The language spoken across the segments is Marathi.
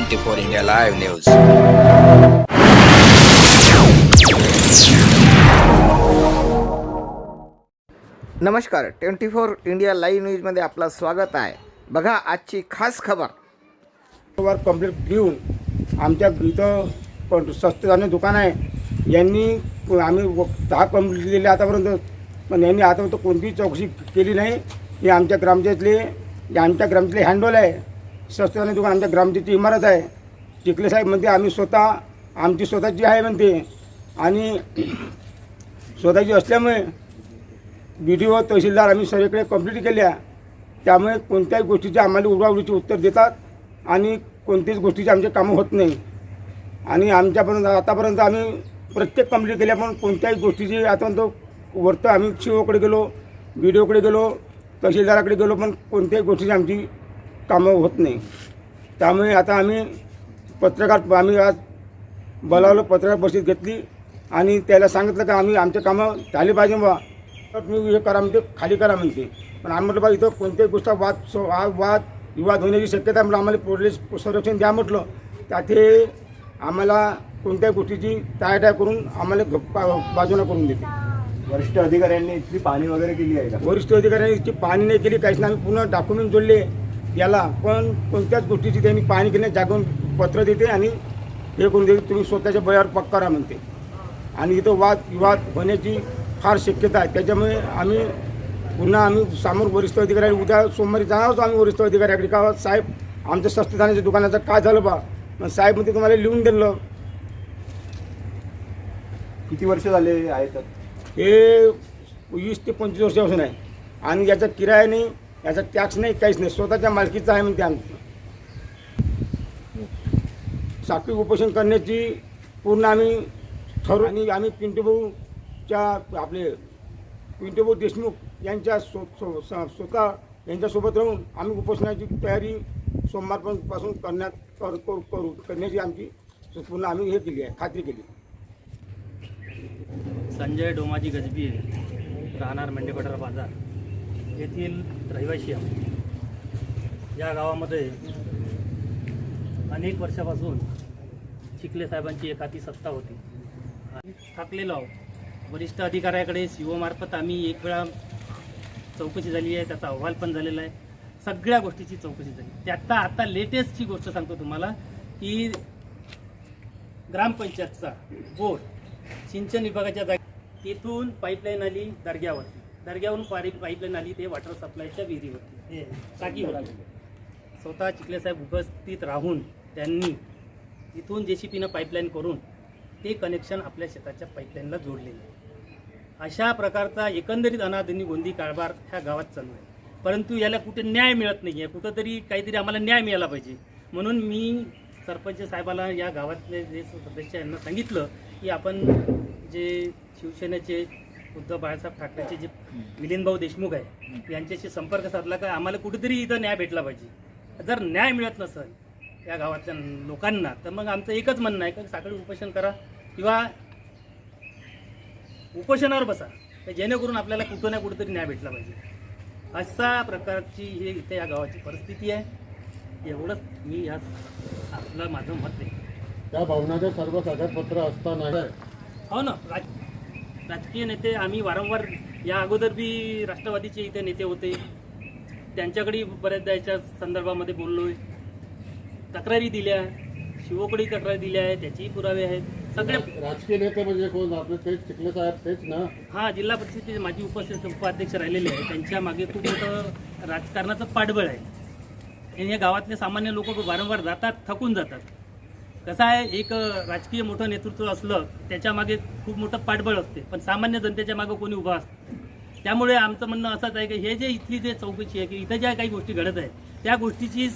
Twenty four India live news. नमस्कार ट्वेंटी फोर इंडिया लाईव्ह न्यूजमध्ये आपलं स्वागत आहे. बघा आजची खास खबर. वर कंप्लीट घेऊन आमच्या इथं स्वस्त धान्य दुकान आहे. यांनी आम्ही व- दहा कंप्लीट दिले आतापर्यंत. पण यांनी आतापर्यंत कोणतीही चौकशी केली नाही. ही आमच्या ग्रामच्यातले हे आमच्या ग्रामचे हँडल आहे. स्वस्त दुकान आमच्या ग्रामची इमारत आहे. चिखले साहेब म्हणते आम्ही स्वतः आमची स्वतःची आहे म्हणते. आणि स्वतःची असल्यामुळे बी डी ओ तहसीलदार आम्ही सगळीकडे कंप्लीट केल्या. त्यामुळे कोणत्याही गोष्टीचे आम्हाला उडवाउडीचे उत्तर देतात आणि कोणत्याच गोष्टीचे आमचे कामं होत नाही. आणि आमच्यापर्यंत आतापर्यंत आम्ही प्रत्येक कंप्लीट केल्या पण कोणत्याही गोष्टीची आतापर्यंत वरतं आम्ही शिओकडे गेलो बी डी ओकडे गेलो तहसीलदाराकडे गेलो पण कोणत्याही गोष्टीची आमची कामं होत नाही. त्यामुळे आता आम्ही पत्रकार आम्ही आज बोलावलं पत्रकार परिषद घेतली आणि त्याला सांगितलं की आम्ही आमचे कामं झाले पाहिजे बा तर तुम्ही हे करा म्हणते खाली करा म्हणते पण आम्ही म्हटलं बा इथं कोणत्याही गोष्ट वाद वाद विवाद होण्याची शक्यता आहे. म्हटलं आम्हाला पोलीस संरक्षण द्या म्हटलं. त्यात हे आम्हाला कोणत्याही गोष्टीची टाळाटाळ करून आम्हाला बाजूला करून देते वरिष्ठ अधिकाऱ्यांनी इथली पाहणी वगैरे केली आहे का? वरिष्ठ अधिकाऱ्यांनी इतकी पाहणी नाही केली काहीच नाही. आम्ही पुन्हा डॉक्युमेंट जोडले. याला पण कोणत्याच गोष्टीची त्यांनी केली नाही. जागून पत्र देते आणि हे करून देते तुम्ही स्वतःच्या बळावर पक्का करा म्हणते. आणि इथं वाद विवाद होण्याची फार शक्यता आहे. त्याच्यामुळे आम्ही पुन्हा आम्ही समोर वरिष्ठ अधिकारी उद्या सोमवारी जाणारच आम्ही वरिष्ठ अधिकाऱ्याकडे. का साहेब आमच्या स्वस्तधान्याच्या दुकानाचं काय झालं बा? मग साहेब म्हणते तुम्हाला लिहून दिलं. किती वर्ष झाले आहेत हे वीस ते पंचवीस वर्षापासून आहे. आणि याचा किराया नाही याचा टॅक्स नाही काहीच नाही. स्वतःच्या मालकीचा आहे म्हणते आमचं साखळी उपोषण करण्याची पूर्ण आम्ही ठरवू आणि आम्ही पिंटूभाऊच्या आपले पिंटूभाऊ देशमुख यांच्या स्व स- स्वतः यांच्यासोबत राहून आम्ही उपोषणाची तयारी सोमवारपासून करण्यात कर करू करण्याची आमची पूर्ण आम्ही हे केली आहे खात्री केली. संजय डोमाजी गजबी राहणार मेंढेपठार बाजार. येथील रहिवाशी आहोत. या गावामध्ये अनेक वर्षापासून चिखले साहेबांची एखादी सत्ता होती. आणि थकलेलो आहोत. वरिष्ठ अधिकाऱ्याकडे मार्फत आम्ही एक वेळा चौकशी झाली आहे त्याचा अहवाल पण झालेला आहे. सगळ्या गोष्टीची चौकशी झाली. त्यात आता लेटेस्टची गोष्ट सांगतो तुम्हाला की ग्रामपंचायतचा बोर्ड सिंचन विभागाच्या जागी तिथून पाईपलाईन आली दर्ग्यावरती. दर्ग्यावरून पारी पाईपलाईन आली ते वॉटर सप्लायच्या विहिरीवरती. हे. टाकीवरती स्वतः चिखलेसाहेब उपस्थित राहून त्यांनी इथून जे सी पीनं पाईपलाईन करून ते कनेक्शन आपल्या शेताच्या पाईपलाईनला जोडलेले. अशा प्रकारचा एकंदरीत अनादनी गोंदी कारभार ह्या गावात चालू आहे. परंतु याला कुठे न्याय मिळत नाही आहे कुठंतरी काहीतरी आम्हाला न्याय मिळाला पाहिजे. म्हणून मी सरपंच साहेबाला या गावातले जे सदस्य यांना सांगितलं की आपण जे शिवसेनेचे उद्धव बाळासाहेब ठाकरेचे जे मिलिंदभाऊ देशमुख आहे यांच्याशी संपर्क साधला का आम्हाला कुठेतरी इथं न्याय भेटला पाहिजे. जर न्याय मिळत नसेल या गावातल्या लोकांना तर मग आमचं एकच म्हणणं आहे की साखळी उपोषण करा किंवा उपोषणावर बसा जेणेकरून आपल्याला कुठं ना कुठेतरी न्याय भेटला पाहिजे. अशा प्रकारची हे इथे या गावाची परिस्थिती आहे. एवढंच मी या आपलं माझं मत आहे. त्या भवनाचे सर्व कागदपत्र असताना हो ना राजकीय नेते आम्ही वारंवार या अगोदर बी राष्ट्रवादीचे इथे नेते होते. त्यांच्याकडे बऱ्याचदा याच्या संदर्भामध्ये बोललोय. तक्रारी दिल्या. शिवकडे तक्रारी दिल्या आहेत. त्याचेही पुरावे आहेत. सगळे राजकीय नेते म्हणजे कोण? आपले तेच चिखले साहेब तेच ना? हा जिल्हा परिषदेचे माजी उपस्थित उपाध्यक्ष राहिलेले आहे त्यांच्या मागे खूप मोठं राजकारणाचं पाठबळ आहे. आणि या गावातले सामान्य लोक वारंवार जातात थकून जातात. कसं आहे एक राजकीय मोठं नेतृत्व असलं त्याच्यामागे खूप मोठं पाठबळ असते. पण सामान्य जनतेच्या मागे कोणी उभा असतं त्यामुळे आमचं म्हणणं असंच आहे की हे जे इथली जे चौकशी आहे की इथं ज्या काही गोष्टी घडत आहेत त्या गोष्टीची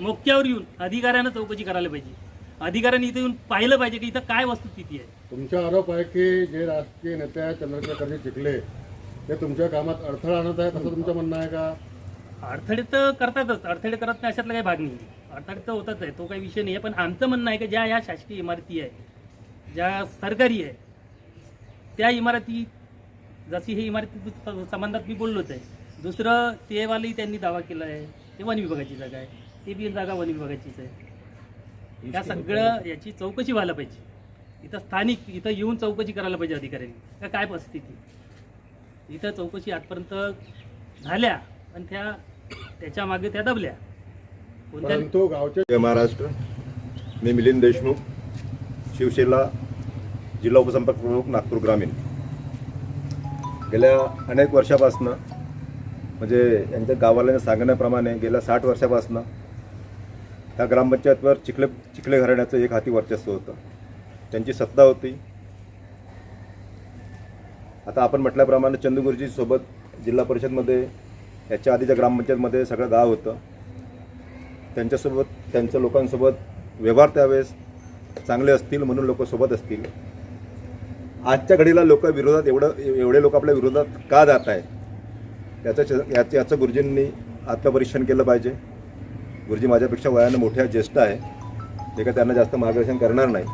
मोक्यावर येऊन अधिकाऱ्यानं चौकशी करायला पाहिजे. अधिकाऱ्यांनी इथं येऊन पाहिलं पाहिजे की इथं काय वस्तुस्थिती आहे. तुमचा आरोप आहे की जे राजकीय नेते आहेत चंद्रशेखरजी चिखले ते तुमच्या कामात अडथळा आणत आहेत असं तुमचं म्हणणं आहे का? अडथळे तर करतातच. अडथळे करत नाही अशातला काही भाग नाही. अडथळे तर होतच आहे. तो काही विषय नाही आहे. पण आमचं म्हणणं आहे की ज्या या शासकीय इमारती आहे ज्या सरकारी आहे त्या इमारती जशी ही इमारती संबंधात मी बोललोच आहे. दुसरं तेवाली त्यांनी दावा केला आहे. ते वन विभागाची जागा आहे. ते बी जागा वन विभागाचीच आहे. या सगळं याची चौकशी व्हायला पाहिजे. इथं स्थानिक इथं येऊन चौकशी करायला पाहिजे अधिकाऱ्यांनी. का काय परिस्थिती? इथं चौकशी आजपर्यंत झाल्या. पण त्या त्याच्यामागे त्या दबल्या. परंतु गावचे जय महाराष्ट्र. मी मिलिंद देशमुख शिवसेना जिल्हा उपसंपर्क प्रमुख नागपूर ग्रामीण. गेल्या अनेक वर्षापासनं म्हणजे यांच्या गावाला सांगण्याप्रमाणे गेल्या साठ वर्षापासनं त्या ग्रामपंचायतवर चिखले चिखले घराण्याचं एक हाती वर्चस्व होतं. त्यांची सत्ता होती. आता आपण म्हटल्याप्रमाणे चंदुगुरुजी सोबत जिल्हा परिषदमध्ये याच्या आधीच्या ग्रामपंचायतमध्ये सगळं गाव होतं. त्यांच्यासोबत त्यांच्या लोकांसोबत व्यवहार त्यावेळेस चांगले असतील म्हणून लोक सोबत असतील. आजच्या घडीला लोक विरोधात एवढं एवढे लोक आपल्या विरोधात का जात आहे याचं याचं याचं गुरुजींनी आत्मपरीक्षण केलं पाहिजे. गुरुजी माझ्यापेक्षा वयानं मोठ्या ज्येष्ठ आहे ते काय त्यांना जास्त मार्गदर्शन करणार नाही.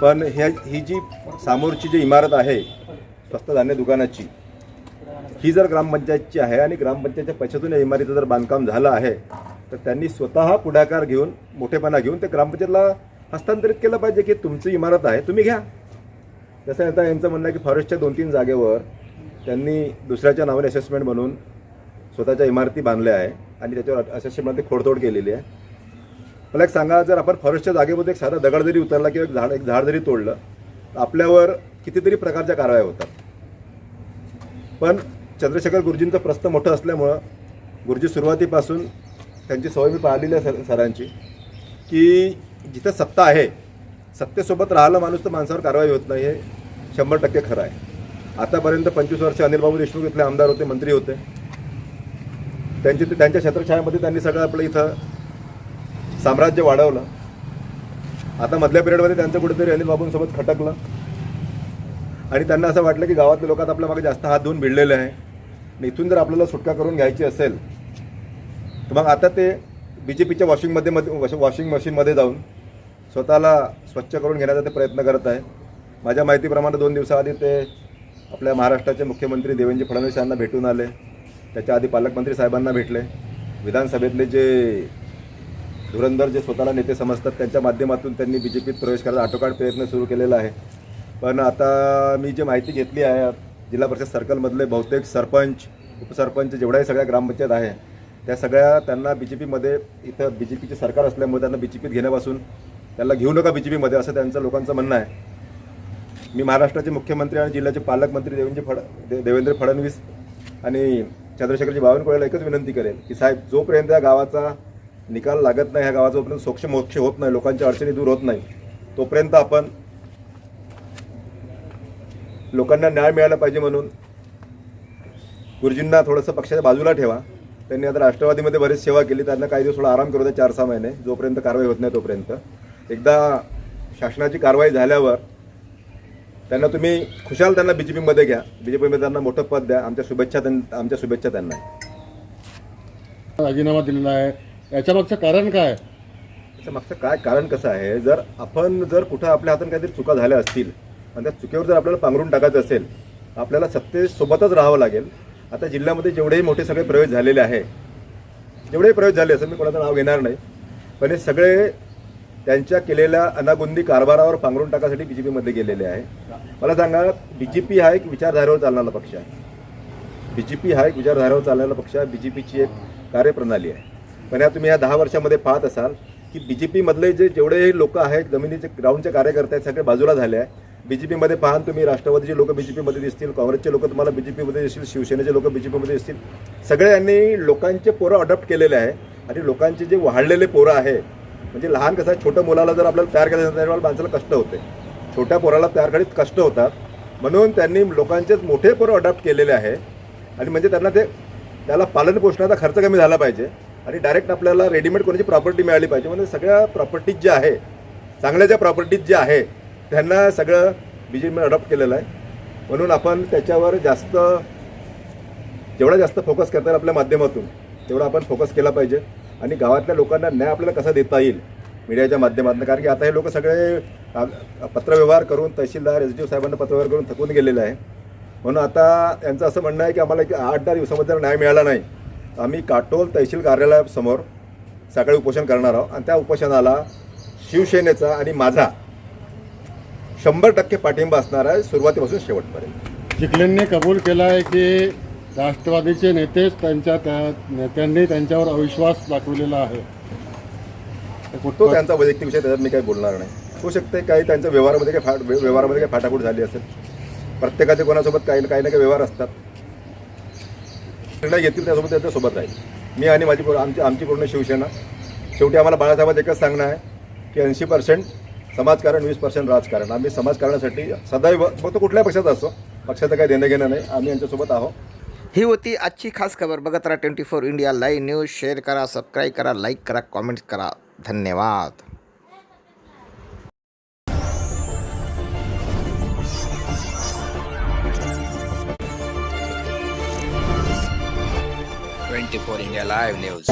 पण ह्या ही जी समोरची जी इमारत आहे स्वस्त धान्य दुकानाची ही जर ग्रामपंचायतची आहे आणि ग्रामपंचायतच्या पैशातून या इमारतीचं जर बांधकाम झालं आहे तर त्यांनी स्वतः पुढाकार घेऊन मोठेपणा घेऊन ते ग्रामपंचायतला हस्तांतरित केलं पाहिजे की तुमची इमारत आहे तुम्ही घ्या. जसं आता यांचं म्हणणं आहे की फॉरेस्टच्या दोन तीन जागेवर त्यांनी दुसऱ्याच्या नावाने असेसमेंट म्हणून स्वतःच्या इमारती बांधल्या आहे आणि त्याच्यावर असेसमेंटमध्ये खोडतोड केलेली आहे. मला एक सांगा जर आपण फॉरेस्टच्या जागेमध्ये एक साधा दगड जरी उतरला किंवा एक झाड एक झाड जरी तोडलं तर आपल्यावर कितीतरी प्रकारच्या कारवाया होतात. पण चंद्रशेखर गुरुजींचं प्रस्थ मोठं असल्यामुळं गुरुजी सुरुवातीपासून त्यांची सवय मी पाहिलेली आहे सर सरांची की जिथं सत्ता आहे सत्तेसोबत राहिला माणूस तर माणसावर कारवाई होत नाही हे शंभर टक्के खरं आहे. आतापर्यंत पंचवीस वर्ष अनिलबाबू देशमुख इथले आमदार होते मंत्री होते. त्यांची त्यांच्या क्षेत्रछायामध्ये त्यांनी सगळं आपलं इथं साम्राज्य वाढवलं. आता मधल्या पिरियडमध्ये त्यांचं कुठेतरी अनिल बाबूंसोबत खटकलं. आणि त्यांना असं वाटलं की गावातल्या लोकात आपल्या मागे जास्त हात धुवून भिडलेले आहे. आणि इथून जर आपल्याला सुटका करून घ्यायची असेल तर मग आता ते बी जे पीच्या वॉशिंगमध्ये मध्ये वॉशिंग मशीनमध्ये जाऊन स्वतःला स्वच्छ करून घेण्याचा ते प्रयत्न करत आहे. माझ्या माहितीप्रमाणे दोन दिवसाआधी ते आपल्या महाराष्ट्राचे मुख्यमंत्री देवेंद्र फडणवीस यांना भेटून आले. त्याच्या आधी पालकमंत्री साहेबांना भेटले. विधानसभेतले जे धुरंधर जे स्वतःला नेते समजतात त्यांच्या माध्यमातून त्यांनी बी जे पीत प्रवेश करायचा आटोकाट प्रयत्न सुरू केलेला आहे. पण आता मी जी माहिती घेतली आहे जिल्हा परिषद सर्कलमधले बहुतेक सरपंच उपसरपंच जेवढ्याही सगळ्या ग्रामपंचायत आहे त्या सगळ्या त्यांना बी जे पीमध्ये इथं बी जे पीचे सरकार असल्यामुळे त्यांना बी जे पीत घेण्यापासून त्यांना घेऊ नका बी जे पीमध्ये असं त्यांचं लोकांचं म्हणणं आहे. मी महाराष्ट्राचे मुख्यमंत्री आणि जिल्ह्याचे पालकमंत्री देवेंद्र फड दे- देवेंद्र फडणवीस आणि चंद्रशेखरजी बावनकुळेला एकच विनंती करेल की साहेब जोपर्यंत या गावाचा निकाल लागत नाही ह्या गावाचा जोपर्यंत सोक्ष मोक्ष होत नाही लोकांच्या अडचणी दूर होत नाही तोपर्यंत आपण लोकांना न्याय मिळाला पाहिजे म्हणून गुरुजींना थोडंसं पक्षाच्या बाजूला ठेवा. त्यांनी आता राष्ट्रवादीमध्ये बरीच सेवा केली त्यांना काही दिवस थोडा आराम करू द्या चार सहा महिने. जोपर्यंत कारवाई होत नाही तोपर्यंत. एकदा शासनाची कारवाई झाल्यावर त्यांना तुम्ही खुशाल त्यांना बी जे पीमध्ये घ्या. बी जे पीमध्ये त्यांना मोठं पद द्या. आमच्या शुभेच्छा त्यां- आमच्या शुभेच्छा त्यांना. राजीनामा दिलेला आहे. याच्या मागचं कारण काय? आहे? त्याच्या मागचं काय कारण कसं आहे? जर आपण जर कुठं आपल्या हातून काहीतरी चुका झाल्या असतील आणि त्या चुकीवर जर आपल्याला पांघरून टाकायचं असेल तर आपल्याला सत्तेसोबतच राहावं लागेल. आता जिल्ह्यामध्ये जेवढेही मोठे सगळे प्रवेश झालेले आहे जेवढेही प्रवेश झाले असं मी कोणाचं नाव घेणार नाही. पण हे सगळे त्यांच्या केलेल्या अनागुंदी कारभारावर पांघरून टाकासाठी बी जे पीमध्ये गेलेले आहे. मला सांगा बी जे पी हा एक विचारधारेवर चालणारा पक्ष आहे. बी जे पी हा एक विचारधारेवर चालणारा पक्ष आहे. बी जे पीची एक कार्यप्रणाली आहे. पण या तुम्ही या दहा वर्षामध्ये पाहत असाल की बी जे पीमधले जे जेवढे लोक आहेत जमिनीचे ग्राउंडचे कार्यकर्ते आहेत सगळे बाजूला झाले आहे बी जे पीमध्ये पाहाल तुम्ही राष्ट्रवादीचे लोक बी जे पीमध्ये दिसतील काँग्रेसचे लोक तुम्हाला बी जे पीमध्ये दिसतील शिवसेनेचे लोक बी जे पीमध्ये दिसतील सगळ्यांनी लोकांचे पोरं अडॉप्ट केलेले आहे. आणि लोकांचे जे वाढलेले पोरं आहे म्हणजे लहान कसं छोट्या मुलाला जर आपल्याला तयार करायचं असेल तर माणसाला कष्ट होते. छोट्या पोराला तयार करीत कष्ट होतात. म्हणून त्यांनी लोकांचेच मोठे पोरं अडॉप्ट केलेले आहे. आणि म्हणजे त्यांना ते त्याला पालन पोषणाचा खर्च कमी झाला पाहिजे. आणि डायरेक्ट आपल्याला रेडीमेड कोणाची प्रॉपर्टी मिळाली पाहिजे. म्हणजे सगळ्या प्रॉपर्टीज ज्या आहे चांगल्या ज्या प्रॉपर्टीज ज्या आहे त्यांना सगळं बी जे पीने अडॉप्ट केलेलं आहे. म्हणून आपण त्याच्यावर जास्त जेवढा जास्त फोकस करता येईल आपल्या माध्यमातून तेवढा आपण फोकस केला पाहिजे. आणि गावातल्या लोकांना न्याय आपल्याला कसा देता येईल? मीडियाच्या माध्यमातून. कारण की आता हे लोक सगळे पत्रव्यवहार करून तहसीलदार एस डी ओ साहेबांना पत्रव्यवहार करून थकून गेलेले आहे. म्हणून आता यांचं असं म्हणणं आहे की आम्हाला एक आठ दहा दिवसामध्ये जर न्याय मिळाला नाही आम्ही काटोल तहसील कार्यालयासमोर सकाळी उपोषण करणार आहोत. आणि त्या उपोषणाला शिवसेनेचा आणि माझा शंभर टक्के पाठिंबा असणार आहे सुरुवातीपासून शेवटपर्यंत. चिखलेंनी कबूल केला आहे की राष्ट्रवादीचे नेतेच त्यांच्या त्या नेत्यांनी त्यांच्यावर अविश्वास दाखवलेला आहे. तो त्यांचा वैयक्तिक विषय त्याच्यात मी काही बोलणार नाही. होऊ शकते काही त्यांच्या व्यवहारामध्ये काही फाट व्यवहारामध्ये काही फाटाफूट झाली असेल. प्रत्येकाचे कोणासोबत काही काही ना काही व्यवहार असतात. निर्णय घेतील त्यासोबत त्यांच्यासोबत राहील. मी आणि माझी आमची आमची पूर्ण शिवसेना. शेवटी आम्हाला बाळासाहेबात एकच सांगणं आहे की ऐंशी पर्सेंट समाजकारण वीस पर्सेंट राजकारण. आम्ही समाजकारणासाठी सदैव फक्त कुठल्या पक्षाचा असो पक्षाचं काही देणं घेणं नाही. आम्ही यांच्यासोबत आहोत. ही होती आजची खास खबर. बघत राहा twenty four India live news. Share करा सबस्क्राईब करा लाईक करा कॉमेंट्स करा. धन्यवाद. Twenty-four India Live News.